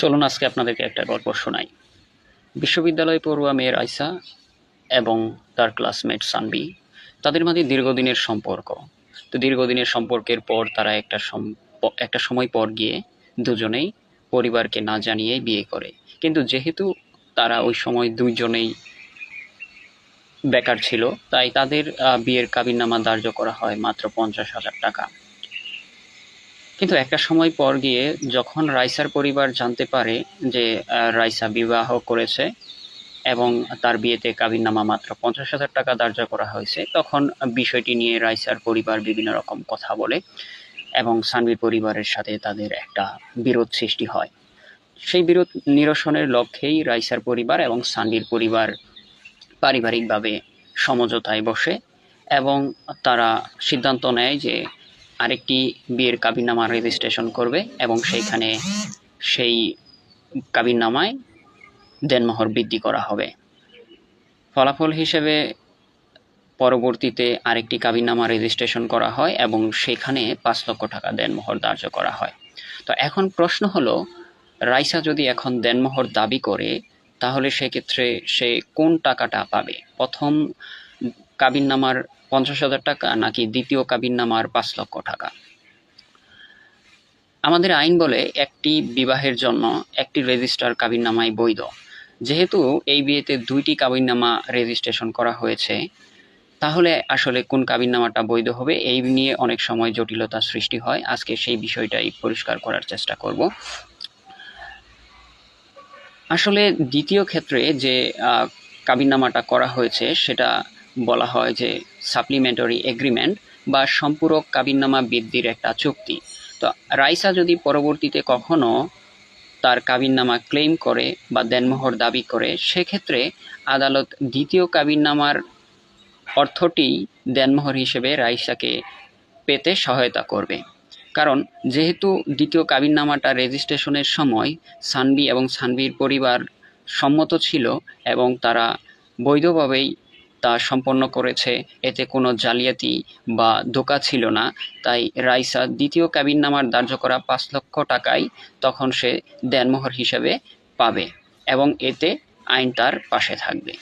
চলুন আজকে আপনাদেরকে একটা গল্প শোনাই। বিশ্ববিদ্যালয় পড়ুয়া মেয়ের আইসা এবং তার ক্লাসমেট সানবি, তাদের মাঝে দীর্ঘদিনের সম্পর্ক। তো দীর্ঘদিনের সম্পর্কের পর তারা একটা একটা সময় পর গিয়ে দুজনেই পরিবারকে না জানিয়ে বিয়ে করে। কিন্তু যেহেতু তারা ওই সময় দুইজনেই বেকার ছিল, তাই তাদের বিয়ের কাবিননামা ধার্য করা হয় মাত্র পঞ্চাশ হাজার টাকা। কিন্তু একটা সময় পর গিয়ে যখন রাইসার পরিবার জানতে পারে যে রাইসা বিবাহ করেছে এবং তার বিয়েতে কাবিননামা মাত্র পঞ্চাশ হাজার টাকা ধার্য করা হয়েছে, তখন বিষয়টি নিয়ে রাইসার পরিবার বিভিন্ন রকম কথা বলে এবং সানভির পরিবারের সাথে তাদের একটা বিরোধ সৃষ্টি হয়। সেই বিরোধ নিরসনের লক্ষ্যেই রাইসার পরিবার এবং সানভির পরিবার পারিবারিকভাবে সমঝোতায় বসে এবং তারা সিদ্ধান্ত নেয় যে আরেকটি বিয়ের কাবিননামা রেজিস্ট্রেশন করবে এবং সেইখানে সেই কাবিননামায় দেনমোহর বৃদ্ধি করা হবে। ফলাফল হিসেবে পরবর্তীতে আরেকটি কাবিননামা রেজিস্ট্রেশন করা হয় এবং সেখানে পাঁচ লক্ষ টাকা দেনমোহর ধার্য করা হয়। তো এখন প্রশ্ন হলো, রাইসা যদি এখন দেনমোহর দাবি করে, তাহলে সেক্ষেত্রে সে কোন টাকাটা পাবে? প্রথম কাবিননামার পঞ্চাশ হাজার টাকা নাকি দ্বিতীয় কাবিননামার পাঁচ লক্ষ টাকা? আমাদের আইন বলে একটি বিবাহের জন্য একটি রেজিস্টার কাবিননামাই বৈধ। যেহেতু এই বিয়েতে দুইটি কাবিননামা রেজিস্ট্রেশন করা হয়েছে, তাহলে আসলে কোন কাবিননামাটা বৈধ হবে এই নিয়ে অনেক সময় জটিলতা সৃষ্টি হয়। আজকে সেই বিষয়টাই পরিষ্কার করার চেষ্টা করব। আসলে দ্বিতীয় ক্ষেত্রে যে কাবিননামাটা করা হয়েছে, সেটা বলা হয় যে সাপ্লিমেন্টারি এগ্রিমেন্ট বা সম্পূরক কাবিননামা বৃদ্ধির একটা চুক্তি। তো রাইসা যদি পরবর্তীতে কখনো তার কাবিননামা ক্লেম করে বা দেনমোহর দাবি করে, সেক্ষেত্রে আদালত দ্বিতীয় কাবিননামার অর্থটি দেনমোহর হিসেবে রাইসাকে পেতে সহায়তা করবে। কারণ যেহেতু দ্বিতীয় কাবিননামাটা রেজিস্ট্রেশনের সময় সানবি এবং সানবির পরিবার সম্মত ছিল এবং তারা বৈধভাবেই তা সম্পন্ন করেছে। এতে কোনো জালিয়াতি বা ধোকা ছিল না। তাই রাইসা দ্বিতীয় ক্যাবিন নামার ধার্য করা পাঁচ লক্ষ টাকাই তখন সে দেনমোহর হিসেবে পাবে এবং এতে আইন তার পাশে থাকবে।